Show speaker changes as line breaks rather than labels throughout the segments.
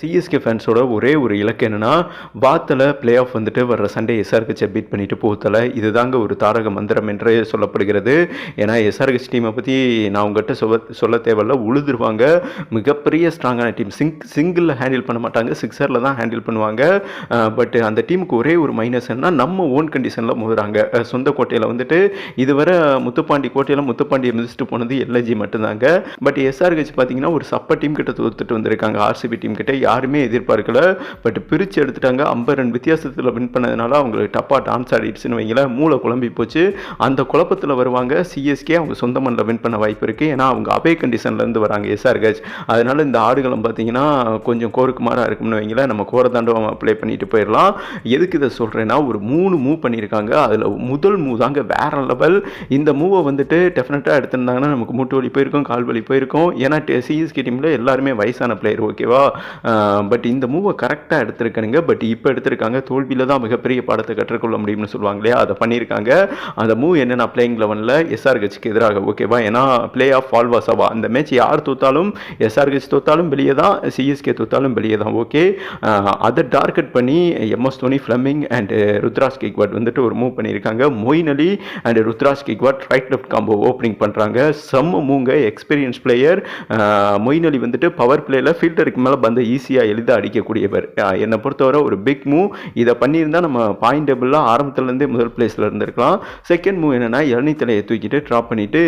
CSK ஃபேன்ஸோட ஒரே ஒரு இலக்கு என்னென்னா வாத்தில் பிளே ஆஃப் வந்துட்டு வர்ற சண்டே எஸ்ஆர்ஹெச்சை பீட் பண்ணிட்டு போத்தல இதுதாங்க ஒரு தாரக மந்திரம் என்று சொல்லப்படுகிறது. ஏன்னா எஸ்ஆர்ஹெச் டீமை பற்றி நான் உங்கள்கிட்ட சொல்ல சொல்ல தேவையில்ல. உழுதுருவாங்க. மிகப்பெரிய ஸ்ட்ராங்கான டீம் சிங் சிங்கிளில் ஹேண்டில் பண்ண மாட்டாங்க. சிக்ஸரில் தான் ஹேண்டில் பண்ணுவாங்க. பட் அந்த டீமுக்கு ஒரே ஒரு மைனஸ் என்ன நம்ம ஓன் கண்டிஷனில் மோதுறாங்க. சொந்த கோட்டையில் வந்துட்டு இதுவரை முத்துப்பாண்டி கோட்டையில் முத்துப்பாண்டியை மிதிச்சுட்டு போனது எல்ஐஜி மட்டும்தாங்க. பட் எஸ்ஆர்ஹெச் பார்த்தீங்கன்னா ஒரு சப்ப டீம் கிட்ட தோத்துட்டு வந்திருக்காங்க. ஆர்சிபி டீம் கிட்ட யாருமே எதிர்பார்க்கல. பட் பிரித்து எடுத்துட்டாங்க. ஐம்பது ரன் வித்தியாசத்தில் வின் பண்ணதுனால அவங்களுக்கு டப்பா டான்ஸ் ஆடிடுச்சுன்னு வைங்கள மூளை குழம்பி போச்சு. அந்த குழப்பத்தில் வருவாங்க. சிஎஸ்கே அவங்க சொந்த மண்ணில் வின் பண்ண வாய்ப்பு இருக்குது ஏன்னா அவங்க அபே கண்டிஷன்லேருந்து வராங்க. எஸ்ஆர்ஹெச் அதனால இந்த ஆடுகளம் பார்த்தீங்கன்னா கொஞ்சம் கோருக்குமாராக இருக்கும்னு வைங்கள நம்ம கோரதாண்டவம் அப்ளை பண்ணிட்டு போயிடலாம். எதுக்கு இதை சொல்கிறேன்னா ஒரு மூணு மூவ் பண்ணியிருக்காங்க. அதில் முதல் மூவ் தாங்க வேற லெவல் இந்த மூவை வந்துட்டு டெஃபினட்டாக எடுத்திருந்தாங்கன்னா நமக்கு மூட்டு வலி போயிருக்கும் கால் வலி போயிருக்கும். ஏன்னா சிஎஸ்கே டீமில் எல்லாருமே வயசான பிளேயர் ஓகேவா பட் இந்த மூவை கரெக்டாக எடுத்திருக்கானுங்க பட் இப்போ எடுத்திருக்காங்க தோல்வியில் தான் மிகப்பெரிய பாடத்தை கற்றுக்கொள்ள முடியும்னு சொல்லுவாங்களே அதை பண்ணியிருக்காங்க. அந்த மூவ் என்னென்ன பிளேயிங் லெவனில் எஸ்ஆர்ஹெச்க்கு எதிராக ஓகேவா ஏன்னா பிளே ஆஃப் ஆல்வாசாவா அந்த மேட்ச் யார் தோத்தாலும் எஸ்ஆர்ஹெச் தோத்தாலும் வெளியே தான் சிஎஸ்கே தோத்தாலும் வெளியே தான் ஓகே அதை டார்கெட் பண்ணி MS Dhoni Fleming and Ruturaj Gaikwad வந்துட்டு ஒரு மூவ் பண்ணியிருக்காங்க. Moeen Ali and Ruturaj Gaikwad right left combo opening பண்ணுறாங்க செம்ம மூங்க எக்ஸ்பீரியன்ஸ் பிளேயர் மொயின் அலி வந்துட்டு பவர் பிளேயில் ஃபீல்டருக்கு மேலே பந்த ஈஸியாக எளிதாக அடிக்கக்கூடியவர். என்னை பொறுத்தவரை ஒரு பிக் மூவ் இதை பண்ணியிருந்தால் நம்ம பாயிண்ட் டேபிளில் ஆரம்பத்துலேருந்தே முதல் பிளேஸில் இருந்திருக்கலாம். செகண்ட் மூவ் என்னென்னா இளநீ தலையை தூக்கிட்டு ட்ராப் பண்ணிவிட்டு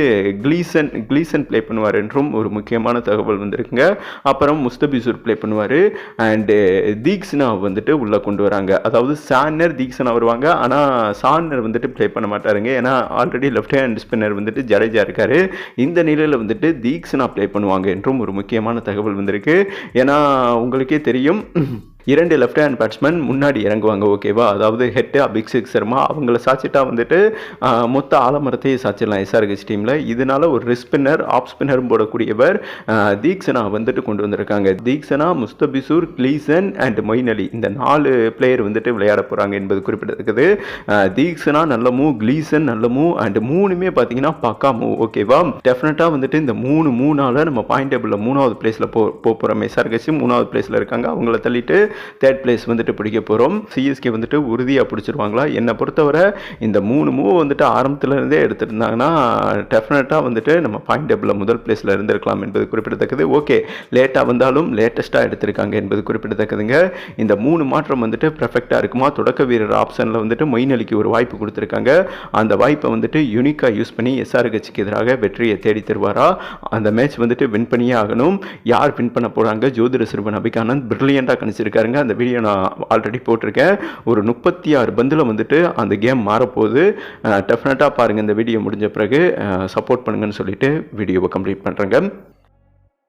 க்ளீசன் க்ளீசன் ப்ளே பண்ணுவார் என்றும் ஒரு முக்கியமான தகவல் வந்திருக்குங்க. அப்புறம் முஸ்தபிசூர் ப்ளே பண்ணுவார். அண்டு தீக்ஷனா வந்துட்டு உள்ளே கொண்டு வராங்க. அதாவது சான்னர் தீக்ஷனா வருவாங்க. ஆனால் சான்னர் வந்துட்டு ப்ளே பண்ண மாட்டாருங்க. ஏன்னா ஆல்ரெடி லெஃப்ட் ஹேண்ட் ஸ்பின்னர் வந்துட்டு ஜடேஜா இருக்கார். இந்த நிலையில் வந்துட்டு தீக்ஷனா ப்ளே பண்ணுவாங்க என்றும் ஒரு முக்கியமான தகவல் வந்திருக்கு. ஏன்னா உங்களுக்கே தெரியும். இரண்டு லெஃப்ட் ஹேண்ட் பேட்ஸ்மேன் முன்னாடி இறங்குவாங்க ஓகேவா அதாவது ஹெட்டு சிக்ஸ் சர்மா அவங்கள சாச்சிட்டா வந்துட்டு மொத்த ஆலமரத்தையே சாச்சிடலாம் எஸ்ஆர்ஹெச் டீமில் இதனால ஒரு ரிஸ்பின்னர் ஸ்பின்னர் ஸ்பின்னரும் போடக்கூடியவர் தீக்ஷனா வந்துட்டு கொண்டு வந்திருக்காங்க. தீக்ஷனா முஸ்தபிசூர் கிளீசன் அண்ட் மொயின் அலி இந்த நாலு பிளேயர் வந்துட்டு விளையாட போகிறாங்க என்பது குறிப்பிடத்தக்கது. தீக்ஷனா நல்ல மூவ் கிளீசன் நல்ல மூவ் அண்ட் மூணுமே பார்த்தீங்கன்னா பக்கா மூவ் ஓகேவா டெஃபினட்டாக வந்துட்டு இந்த மூணு மூணால் நம்ம பாயிண்ட் டேபிளில் மூணாவது பிளேஸில் போ போகிறோம் எஸ்ஆர்ஹெச் மூணாவது பிளேஸில் இருக்காங்க. அவங்கள தள்ளிட்டு தேர்ட் பிளேஸ் வந்துட்டு பிடிக்க போகிறோம் சிஎஸ்கே வந்துட்டு உறுதியாக பிடிச்சிருவாங்களா? என்னை பொறுத்தவரை இந்த மூணு மூவ் வந்துட்டு ஆரம்பத்துலேருந்தே எடுத்திருந்தாங்கன்னா டெஃபினட்டாக வந்துட்டு நம்ம பாயிண்ட் டேபிளில் முதல் பிளேஸில் இருந்திருக்கலாம் என்பது குறிப்பிடத்தக்கது. ஓகே லேட்டாக வந்தாலும் லேட்டஸ்ட்டாக எடுத்திருக்காங்க என்பது குறிப்பிடத்தக்கதுங்க. இந்த மூணு மாற்றம் வந்துட்டு பெர்ஃபெக்டாக இருக்குமா? தொடக்க வீரர் ஆப்ஷனில் வந்துட்டு மொயின் அலிக்கு ஒரு வாய்ப்பு கொடுத்துருக்காங்க. அந்த வாய்ப்பை வந்துட்டு யூனிக்காக யூஸ் பண்ணி எஸ்ஆர்ஹெச்சுக்கு எதிராக வெற்றியை தேடி தருவாரா? அந்த மேட்ச் வந்துட்டு வின் பண்ணியே ஆகணும். யார் வின் பண்ண போகிறாங்க ஜோதிட சிறுவன் அபிகானந்த் பிரில்லியண்ட்டாக பாருங்கள் அந்த வீடியோ நான் ஆல்ரெடி போட்டிருக்கேன். ஒரு முப்பத்தி ஆறு பந்தில் வந்துட்டு அந்த கேம் மாறப்போகுது. டெஃபினட்டாக பாருங்கள் இந்த வீடியோ முடிஞ்ச பிறகு சப்போர்ட் பண்ணுங்கன்னு சொல்லிட்டு வீடியோவை கம்ப்ளீட் பண்ணுறேங்க